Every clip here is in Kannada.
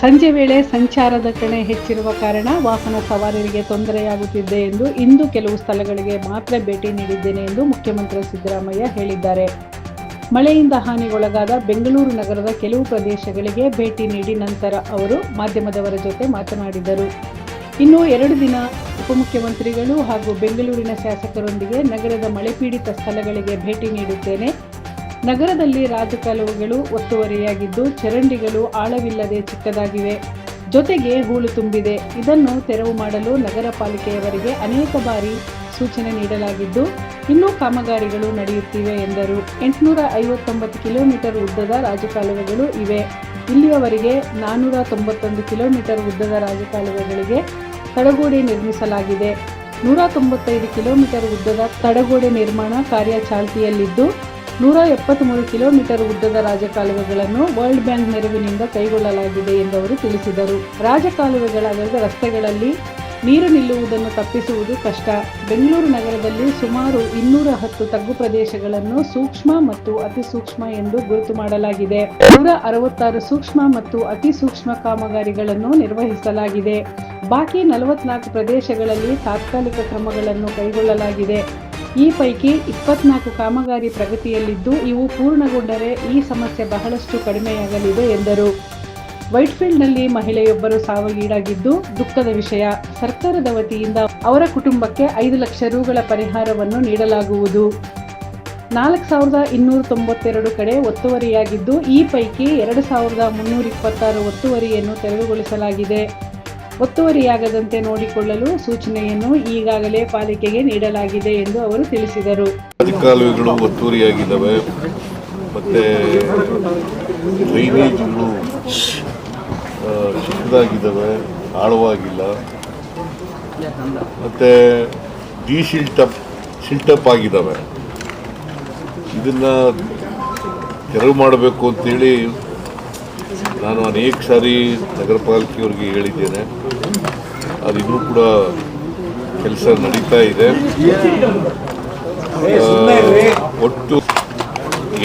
ಸಂಜೆ ವೇಳೆ ಸಂಚಾರದ ಕಣೆ ಹೆಚ್ಚಿರುವ ಕಾರಣ ವಾಹನ ಸವಾರರಿಗೆ ತೊಂದರೆಯಾಗುತ್ತಿದೆ ಎಂದು ಇಂದು ಕೆಲವು ಸ್ಥಳಗಳಿಗೆ ಮಾತ್ರ ಭೇಟಿ ನೀಡಿದ್ದೇನೆ ಎಂದು ಮುಖ್ಯಮಂತ್ರಿ ಸಿದ್ದರಾಮಯ್ಯ ಹೇಳಿದ್ದಾರೆ. ಮಳೆಯಿಂದ ಹಾನಿಗೊಳಗಾದ ಬೆಂಗಳೂರು ನಗರದ ಕೆಲವು ಪ್ರದೇಶಗಳಿಗೆ ಭೇಟಿ ನೀಡಿ ನಂತರ ಅವರು ಮಾಧ್ಯಮದವರ ಜೊತೆ ಮಾತನಾಡಿದರು. ಇನ್ನು ಎರಡು ದಿನ ಉಪಮುಖ್ಯಮಂತ್ರಿಗಳು ಹಾಗೂ ಬೆಂಗಳೂರಿನ ಶಾಸಕರೊಂದಿಗೆ ನಗರದ ಮಳೆಪೀಡಿತ ಸ್ಥಳಗಳಿಗೆ ಭೇಟಿ ನೀಡುತ್ತೇನೆ. ನಗರದಲ್ಲಿ ರಾಜಕಾಲುವೆಗಳು ಒತ್ತುವರಿಯಾಗಿದ್ದು ಚರಂಡಿಗಳು ಆಳವಿಲ್ಲದೆ ಚಿಕ್ಕದಾಗಿವೆ. ಜೊತೆಗೆ ಹೂಳು ತುಂಬಿದೆ. ಇದನ್ನು ತೆರವು ಮಾಡಲು ನಗರ ಪಾಲಿಕೆಯವರಿಗೆ ಅನೇಕ ಬಾರಿ ಸೂಚನೆ ನೀಡಲಾಗಿದ್ದು, ಇನ್ನೂ ಕಾಮಗಾರಿಗಳು ನಡೆಯುತ್ತಿವೆ ಎಂದರು. ಎಂಟುನೂರ ಐವತ್ತೊಂಬತ್ತು ಕಿಲೋಮೀಟರ್ ಉದ್ದದ ರಾಜಕಾಲುವೆಗಳು ಇವೆ. ಇಲ್ಲಿಯವರೆಗೆ ನಾನ್ನೂರ ತೊಂಬತ್ತೊಂದು ಕಿಲೋಮೀಟರ್ ಉದ್ದದ ರಾಜಕಾಲುವೆಗಳಿಗೆ ತಡಗೋಡೆ ನಿರ್ಮಿಸಲಾಗಿದೆ. ನೂರ ತೊಂಬತ್ತೈದು ಕಿಲೋಮೀಟರ್ ಉದ್ದದ ತಡಗೋಡೆ ನಿರ್ಮಾಣ ಕಾರ್ಯ ಚಾಲ್ತಿಯಲ್ಲಿದ್ದು ನೂರ ಎಪ್ಪತ್ತ್ಮೂರು ಕಿಲೋಮೀಟರ್ ಉದ್ದದ ರಾಜಕಾಲುವೆಗಳನ್ನು ವರ್ಲ್ಡ್ ಬ್ಯಾಂಕ್ ನೆರವಿನಿಂದ ಕೈಗೊಳ್ಳಲಾಗಿದೆ ಎಂದು ಅವರು ತಿಳಿಸಿದರು. ರಾಜಕಾಲುವೆಗಳಾದ ರಸ್ತೆಗಳಲ್ಲಿ ನೀರು ನಿಲ್ಲುವುದನ್ನು ತಪ್ಪಿಸುವುದು ಕಷ್ಟ. ಬೆಂಗಳೂರು ನಗರದಲ್ಲಿ ಸುಮಾರು ಇನ್ನೂರ ಹತ್ತು ತಗ್ಗು ಪ್ರದೇಶಗಳನ್ನು ಸೂಕ್ಷ್ಮ ಮತ್ತು ಅತಿ ಸೂಕ್ಷ್ಮ ಎಂದು ಗುರುತು ಮಾಡಲಾಗಿದೆ. ನೂರ ಅರವತ್ತಾರು ಸೂಕ್ಷ್ಮ ಮತ್ತು ಅತಿ ಸೂಕ್ಷ್ಮ ಕಾಮಗಾರಿಗಳನ್ನು ನಿರ್ವಹಿಸಲಾಗಿದೆ. ಬಾಕಿ ನಲವತ್ನಾಲ್ಕು ಪ್ರದೇಶಗಳಲ್ಲಿ ತಾತ್ಕಾಲಿಕ ಕ್ರಮಗಳನ್ನು ಕೈಗೊಳ್ಳಲಾಗಿದೆ. ಈ ಪೈಕಿ ಇಪ್ಪತ್ನಾಲ್ಕು ಕಾಮಗಾರಿ ಪ್ರಗತಿಯಲ್ಲಿದ್ದು, ಇವು ಪೂರ್ಣಗೊಂಡರೆ ಈ ಸಮಸ್ಯೆ ಬಹಳಷ್ಟು ಕಡಿಮೆಯಾಗಲಿದೆ ಎಂದರು. ವೈಟ್ಫೀಲ್ಡ್ನಲ್ಲಿ ಮಹಿಳೆಯೊಬ್ಬರು ಸಾವಿಗೀಡಾಗಿದ್ದು, ದುಃಖದ ವಿಷಯ. ಸರ್ಕಾರದ ವತಿಯಿಂದ ಅವರ ಕುಟುಂಬಕ್ಕೆ ಐದು ಲಕ್ಷ ರುಗಳ ಪರಿಹಾರವನ್ನು ನೀಡಲಾಗುವುದು. ನಾಲ್ಕು ಸಾವಿರದ ಇನ್ನೂರ ತೊಂಬತ್ತೆರಡು ಕಡೆ ಒತ್ತುವರಿಯಾಗಿದ್ದು, ಈ ಪೈಕಿ ಎರಡು ಸಾವಿರದ ಮುನ್ನೂರ ಇಪ್ಪತ್ತಾರು ಒತ್ತುವರಿಯನ್ನು ತೆರವುಗೊಳಿಸಲಾಗಿದೆ. ಒತ್ತುವರಿಯಾಗದಂತೆ ನೋಡಿಕೊಳ್ಳಲು ಸೂಚನೆಯನ್ನು ಈಗಾಗಲೇ ಪಾಲಿಕೆಗೆ ನೀಡಲಾಗಿದೆ ಎಂದು ಅವರು ತಿಳಿಸಿದರು. ಕಾಲುವೆಗಳು ಒತ್ತುವರಿಯಾಗಿದ್ದಾವೆ. ಮತ್ತು ಡ್ರೈನೇಜ್ಗಳು ಚಿಕ್ಕದಾಗಿದ್ದಾವೆ, ಆಳವಾಗಿಲ್ಲ. ಮತ್ತು ಡಿ ಶಿಲ್ಟಪ್ ಶಿಲ್ಟಪ್ ಆಗಿದ್ದಾವೆ. ಇದನ್ನು ತೆರವು ಮಾಡಬೇಕು ಅಂತೇಳಿ ನಾನು ಅನೇಕ ಸಾರಿ ನಗರ ಪಾಲಿಕೆಯವ್ರಿಗೆ ಹೇಳಿದ್ದೇನೆ. ಅದು ಇನ್ನೂ ಕೂಡ ಕೆಲಸ ನಡೀತಾ ಇದೆ. ಒಟ್ಟು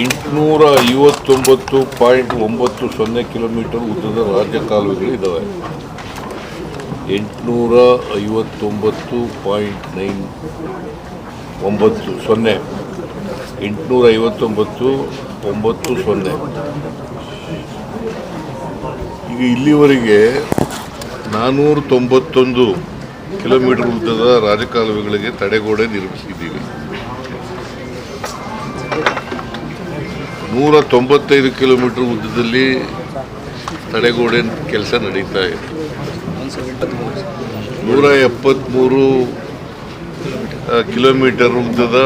ಎಂಟುನೂರ ಐವತ್ತೊಂಬತ್ತು ಪಾಯಿಂಟ್ ಒಂಬತ್ತು ಸೊನ್ನೆ ಕಿಲೋಮೀಟರ್ ಉದ್ದದ ರಾಜ್ಯ ಕಾಲುವೆಗಳಿದ್ದಾವೆ ಎಂಟುನೂರ ಐವತ್ತೊಂಬತ್ತು ಪಾಯಿಂಟ್ ನೈನ್ ಒಂಬತ್ತು ಸೊನ್ನೆ. ಎಂಟುನೂರ ಐವತ್ತೊಂಬತ್ತು ಒಂಬತ್ತು ಸೊನ್ನೆ. ಈಗ ಇಲ್ಲಿವರೆಗೆ ನಾನ್ನೂರ ತೊಂಬತ್ತೊಂದು ಕಿಲೋಮೀಟರ್ ಉದ್ದದ ರಾಜಕಾಲುವೆಗಳಿಗೆ ತಡೆಗೋಡೆ ನಿರ್ಮಿಸಿದ್ದೀವಿ. ನೂರ ತೊಂಬತ್ತೈದು ಕಿಲೋಮೀಟರ್ ಉದ್ದದಲ್ಲಿ ತಡೆಗೋಡೆ ಕೆಲಸ ನಡೀತಾ ಇದೆ. ನೂರ ಎಪ್ಪತ್ತ್ಮೂರು ಕಿಲೋಮೀಟರ್ ಉದ್ದದ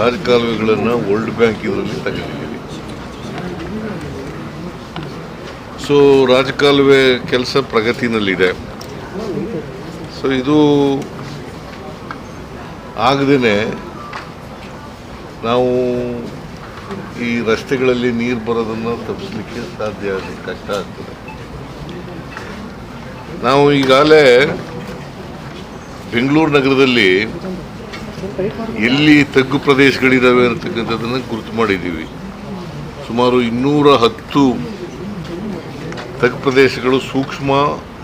ರಾಜಕಾಲುವೆಗಳನ್ನು ವರ್ಲ್ಡ್ ಬ್ಯಾಂಕ್ ಇದರಲ್ಲಿ ತಗೊಂಡಿದ್ದೀವಿ ಸೊ, ರಾಜಕಾಲುವೆ ಕೆಲಸ ಪ್ರಗತಿನಲ್ಲಿದೆ. ಸೊ, ಇದು ಆಗದೇ ನಾವು ಈ ರಸ್ತೆಗಳಲ್ಲಿ ನೀರು ಬರೋದನ್ನು ತಪ್ಪಿಸ್ಲಿಕ್ಕೆ ಸಾಧ್ಯ ಆಗಲಿ, ಕಷ್ಟ ಆಗ್ತದೆ. ನಾವು ಈಗಾಗಲೇ ಬೆಂಗಳೂರು ನಗರದಲ್ಲಿ ಎಲ್ಲಿ ತಗ್ಗು ಪ್ರದೇಶಗಳಿದ್ದಾವೆ ಅಂತಕ್ಕಂಥದ್ದನ್ನು ಗುರುತು ಮಾಡಿದ್ದೀವಿ. ಸುಮಾರು ಇನ್ನೂರ ಹತ್ತು ತಗ್ಗು ಪ್ರದೇಶಗಳು ಸೂಕ್ಷ್ಮ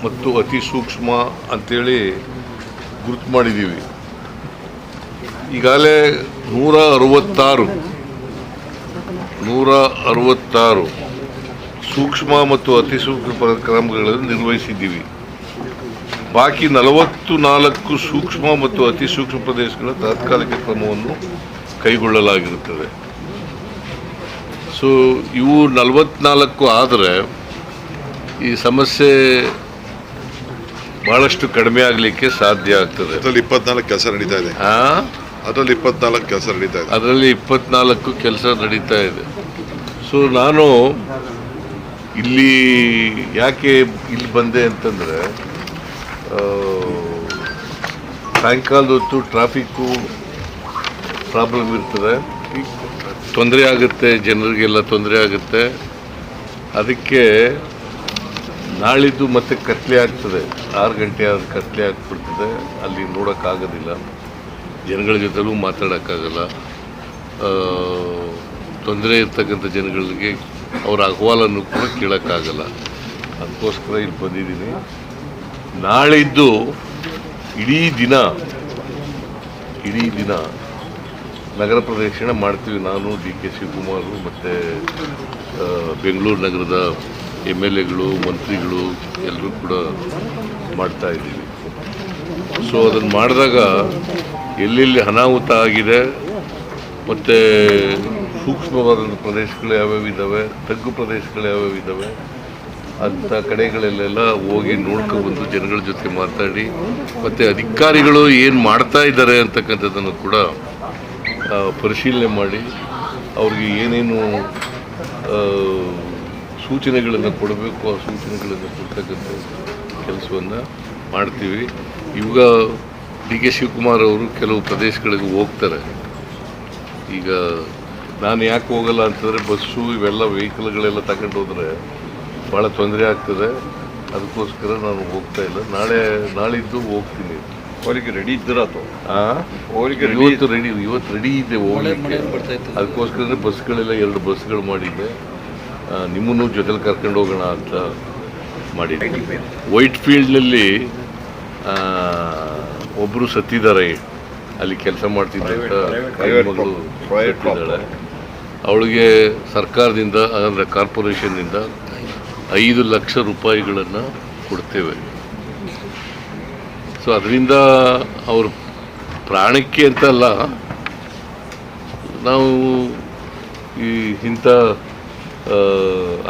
ಮತ್ತು ಅತಿ ಸೂಕ್ಷ್ಮ ಅಂತೇಳಿ ಗುರುತು ಮಾಡಿದ್ದೀವಿ. ಈಗಾಗಲೇ ನೂರ ಅರವತ್ತಾರು ನೂರ ಅರವತ್ತಾರು ಸೂಕ್ಷ್ಮ ಮತ್ತು ಅತಿ ಸೂಕ್ಷ್ಮ ಕ್ರಮಗಳನ್ನು ನಿರ್ವಹಿಸಿದ್ದೀವಿ. ಬಾಕಿ ನಲವತ್ತು ನಾಲ್ಕು ಸೂಕ್ಷ್ಮ ಮತ್ತು ಅತಿ ಸೂಕ್ಷ್ಮ ಪ್ರದೇಶಗಳ ತಾತ್ಕಾಲಿಕ ಕ್ರಮವನ್ನು ಕೈಗೊಳ್ಳಲಾಗಿರುತ್ತದೆ. ಸೊ ಇವು ನಲವತ್ನಾಲ್ಕು ಆದರೆ ಈ ಸಮಸ್ಯೆ ಬಹಳಷ್ಟು ಕಡಿಮೆ ಆಗಲಿಕ್ಕೆ ಸಾಧ್ಯ ಆಗ್ತದೆ. ಅದರಲ್ಲಿ ಇಪ್ಪತ್ನಾಲ್ಕು ಕೆಲಸ ನಡೀತಾ ಇದೆ. ಆ? ಅದರಲ್ಲಿ ಇಪ್ಪತ್ನಾಲ್ಕು ಕೆಲಸ ನಡೀತಾ ಇದೆ. ಅದರಲ್ಲಿ ಇಪ್ಪತ್ನಾಲ್ಕು ಕೆಲಸ ನಡೀತಾ ಇದೆ. ಸೊ ನಾನು ಇಲ್ಲಿ ಯಾಕೆ ಇಲ್ಲಿ ಬಂದೆ ಅಂತಂದರೆ ಸಾಯಂಕಾಲದ ಹೊತ್ತು ಟ್ರಾಫಿಕ್ಕು ಪ್ರಾಬ್ಲಮ್ ಇರ್ತದೆ. ತೊಂದರೆ ಆಗುತ್ತೆ ಜನರಿಗೆಲ್ಲ ತೊಂದರೆ ಆಗುತ್ತೆ. ಅದಕ್ಕೆ ನಾಳಿದ್ದು ಮತ್ತೆ ಕತ್ಲೆ ಆಗ್ತದೆ. ಆರು ಗಂಟೆ ಆದ ಕತ್ಲೆ ಆಗ್ಬಿಡ್ತದೆ. ಅಲ್ಲಿ ನೋಡೋಕ್ಕಾಗೋದಿಲ್ಲ. ಜನಗಳ ಜೊತೆಲೂ ಮಾತಾಡೋಕ್ಕಾಗಲ್ಲ. ತೊಂದರೆ ಇರ್ತಕ್ಕಂಥ ಜನಗಳಿಗೆ ಅವರ ಅಹವಾಲನ್ನು ಕೂಡ ಕೇಳೋಕ್ಕಾಗಲ್ಲ. ಅದಕ್ಕೋಸ್ಕರ ಇಲ್ಲಿ ಬಂದಿದ್ದೀನಿ. ನಾಳಿದ್ದು ಇಡೀ ದಿನ ಇಡೀ ದಿನ ನಗರ ಪ್ರದಕ್ಷಿಣೆ ಮಾಡ್ತೀವಿ ನಾನು, ಡಿ ಕೆ ಶಿವಕುಮಾರು ಮತ್ತು ಬೆಂಗಳೂರು ನಗರದ ಎಂ ಎಲ್ ಎಗಳು, ಮಂತ್ರಿಗಳು ಎಲ್ಲರೂ ಕೂಡ ಮಾಡ್ತಾ ಇದ್ದೀವಿ. ಸೊ ಅದನ್ನು ಮಾಡಿದಾಗ ಎಲ್ಲೆಲ್ಲಿ ಅನಾಹುತ ಆಗಿದೆ, ಮತ್ತು ಸೂಕ್ಷ್ಮವಾದಂಥ ಪ್ರದೇಶಗಳು ಯಾವ್ಯಾವ ಇದ್ದಾವೆ ತಗ್ಗು ಪ್ರದೇಶಗಳು ಯಾವ್ಯಾವ ಇದ್ದಾವೆ ಅಂಥ ಕಡೆಗಳಲ್ಲೆಲ್ಲ ಹೋಗಿ ನೋಡ್ಕೊಬಂದು ಜನಗಳ ಜೊತೆ ಮಾತಾಡಿ, ಮತ್ತು ಅಧಿಕಾರಿಗಳು ಏನು ಮಾಡ್ತಾ ಇದ್ದಾರೆ ಅಂತಕ್ಕಂಥದ್ದನ್ನು ಕೂಡ ಪರಿಶೀಲನೆ ಮಾಡಿ, ಅವ್ರಿಗೆ ಏನೇನು ಸೂಚನೆಗಳನ್ನು ಕೊಡಬೇಕು ಆ ಸೂಚನೆಗಳನ್ನು ಕೊಡ್ತಕ್ಕಂಥ ಕೆಲಸವನ್ನು ಮಾಡ್ತೀವಿ. ಇವಾಗ ಡಿ ಕೆ ಶಿವಕುಮಾರ್ ಅವರು ಕೆಲವು ಪ್ರದೇಶಗಳಿಗೆ ಹೋಗ್ತಾರೆ. ಈಗ ನಾನು ಯಾಕೆ ಹೋಗಲ್ಲ ಅಂತಂದರೆ ಬಸ್ಸು ಇವೆಲ್ಲ ವೆಹಿಕಲ್ಗಳೆಲ್ಲ ತಗೊಂಡು ಹೋದರೆ ಭಾಳ ತೊಂದರೆ ಆಗ್ತದೆ. ಅದಕ್ಕೋಸ್ಕರ ನಾನು ಹೋಗ್ತಾ ಇಲ್ಲ. ನಾಳೆ ನಾಳಿದ್ದು ಹೋಗ್ತೀನಿ. ಅವರಿಗೆ ರೆಡಿ ಇದ್ದೀರಾತು ಆ? ಅವರಿಗೆ ರೆಡಿ ಇವತ್ತು ರೆಡಿ ಇವತ್ತು ರೆಡಿ ಇದೆ ಹೋಗಲಿಕ್ಕೆ. ಅದಕ್ಕೋಸ್ಕರ ಬಸ್ಗಳೆಲ್ಲ ಎರಡು ಬಸ್ಗಳು ಮಾಡಿದ್ದೆ. ನಿಮ್ಮನ್ನು ಜೊತೆಲಿ ಕರ್ಕೊಂಡು ಹೋಗೋಣ ಅಂತ ಮಾಡಿದ್ದೆ. ವೈಟ್ ಫೀಲ್ಡ್ನಲ್ಲಿ ಒಬ್ಬರು ಸತ್ತಿದ್ದಾರೆ. ಅಲ್ಲಿ ಕೆಲಸ ಮಾಡ್ತಿದ್ದಾಳೆ ಅವಳಿಗೆ ಸರ್ಕಾರದಿಂದ ಅಂದರೆ ಕಾರ್ಪೊರೇಷನ್ನಿಂದ ಐದು ಲಕ್ಷ ರೂಪಾಯಿಗಳನ್ನು ಕೊಡ್ತೇವೆ. ಸೊ ಅದರಿಂದ ಅವ್ರ ಪ್ರಾಣಕ್ಕೆ ಅಂತ ಅಲ್ಲ ನಾವು ಈ ಇಂಥ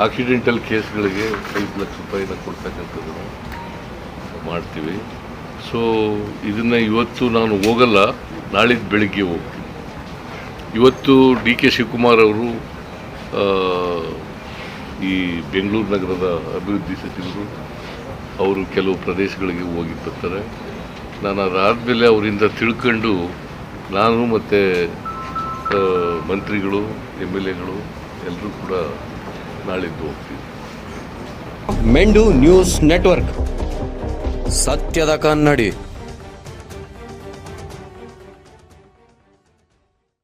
ಆಕ್ಸಿಡೆಂಟಲ್ ಕೇಸ್ಗಳಿಗೆ ಐದು ಲಕ್ಷ ರೂಪಾಯಿನ ಕೊಡ್ತಕ್ಕಂಥದ್ದನ್ನು ಮಾಡ್ತೀವಿ. ಸೊ ಇದನ್ನು ಇವತ್ತು ನಾನು ಹೋಗಲ್ಲ ನಾಳಿದ್ದು ಬೆಳಿಗ್ಗೆ ಹೋಗ್ತೀನಿ. ಇವತ್ತು ಡಿ ಕೆ ಶಿವಕುಮಾರ್ ಅವರು ಈ ಬೆಂಗಳೂರು ನಗರದ ಅಭಿವೃದ್ಧಿ ಸಚಿವರು ಅವರು ಕೆಲವು ಪ್ರದೇಶಗಳಿಗೆ ಹೋಗಿ ಬರ್ತಾರೆ. ನಾನು ಅದಾದಮೇಲೆ ಅವರಿಂದ ತಿಳ್ಕೊಂಡು ನಾನು ಮತ್ತು ಮಂತ್ರಿಗಳು, ಎಂ ಎಲ್ ಎಗಳು ಎಲ್ಲರೂ ಕೂಡ ನಾಳಿದ್ದು ಹೋಗ್ತೀವಿ. Mendu news network. ಸತ್ಯದ ಕನ್ನಡಿ.